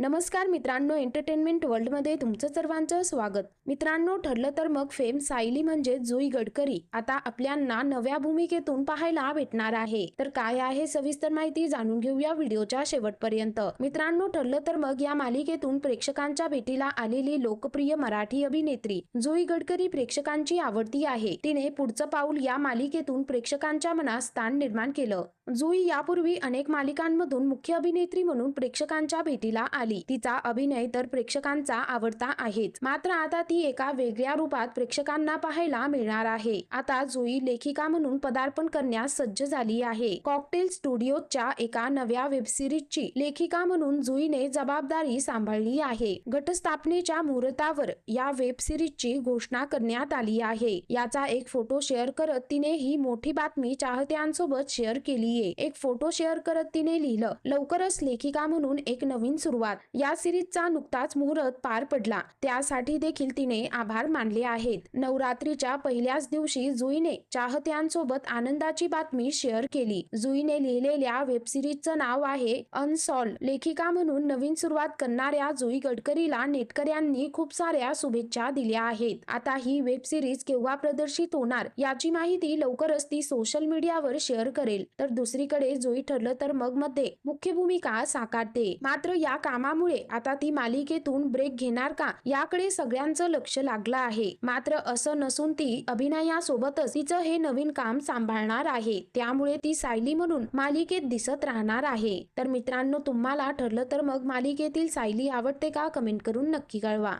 नमस्कार मित्रांनो एंटरटेनमेंट वर्ल्डमध्ये तुमचं सर्वांचं स्वागत. मित्रांनो ठरलं तर मग फेम सायली म्हणजे जुई गडकरी. आता आपल्यांना नव्या भूमिकेतून पाहायला भेटणार आहे. तर काय आहे सविस्तर माहिती जाणून घेऊया व्हिडिओच्या शेवटपर्यंत. मित्रांनो ठरलं तर मग या मालिकेतून प्रेक्षकांच्या भेटीला आलेली लोकप्रिय मराठी अभिनेत्री जुई गडकरी प्रेक्षकांची आवडती आहे. तिने पुढचं पाऊल या मालिकेतून प्रेक्षकांच्या मनात स्थान निर्माण केलं. जुई यापूर्वी अनेक मालिकांमधून मुख्य अभिनेत्री म्हणून प्रेक्षकांच्या भेटीला आली तिचा अभिनय तर प्रेक्षकांचा आवडता आहेच. मात्र आता ती एका वेगळ्या रूपात प्रेक्षकांना पाहायला मिळणार आहे. आता जुई लेखिका म्हणून पदार्पण करण्यास सज्ज झाली आहे. कॉकटेल स्टुडिओच्या एका नव्या वेबसिरीजची लेखिका म्हणून जुईने जबाबदारी सांभाळली आहे. घटस्थापनेच्या मुहूर्तावर या वेबसिरीजची घोषणा करण्यात आली आहे. याचा एक फोटो शेअर करत तिने ही मोठी बातमी चाहत्यांसोबत शेअर केली आहे एक फोटो शेअर करत तिने लिहिलं लवकरच लेखिका म्हणून एक नवीन सुरुवात. या सिरीजचा नुकताच मुहूर्त पार पडला. त्यासाठी देखील तिने आभार मानले आहेत. नवरात्रीच्या पहिल्याच दिवशी जुईने चाहत्यांसोबत आनंदाची बातमी शेअर केली. जुईने लिहिलेल्या वेब सिरीजचं नाव आहे अनसॉल. लेखिका म्हणून नवीन सुरुवात करणाऱ्या जुई गडकरीला नेटकऱ्यांनी खूप साऱ्या शुभेच्छा दिल्या आहेत. आता ही वेब सिरीज केव्हा प्रदर्शित होणार याची माहिती लवकरच ती सोशल मीडियावर शेअर करेल. तर दुसरीकडे जुई ठरलं तर मग मध्ये मुख्य भूमिका साकारते. मात्र या कामामुळे आता ती मालिकेतून ब्रेक घेणार का? याकडे सगळ्यांचं लक्ष लागलं आहे. मात्र असं नसून ती अभिनयासोबतच तिचं हे नवीन काम सांभाळणार आहे. त्यामुळे ती सायली म्हणून मालिकेत दिसत राहणार आहे. तर मित्रांनो तुम्हाला ठरलं तर मग मालिकेतील सायली आवडते का? कमेंट करून नक्की कळवा.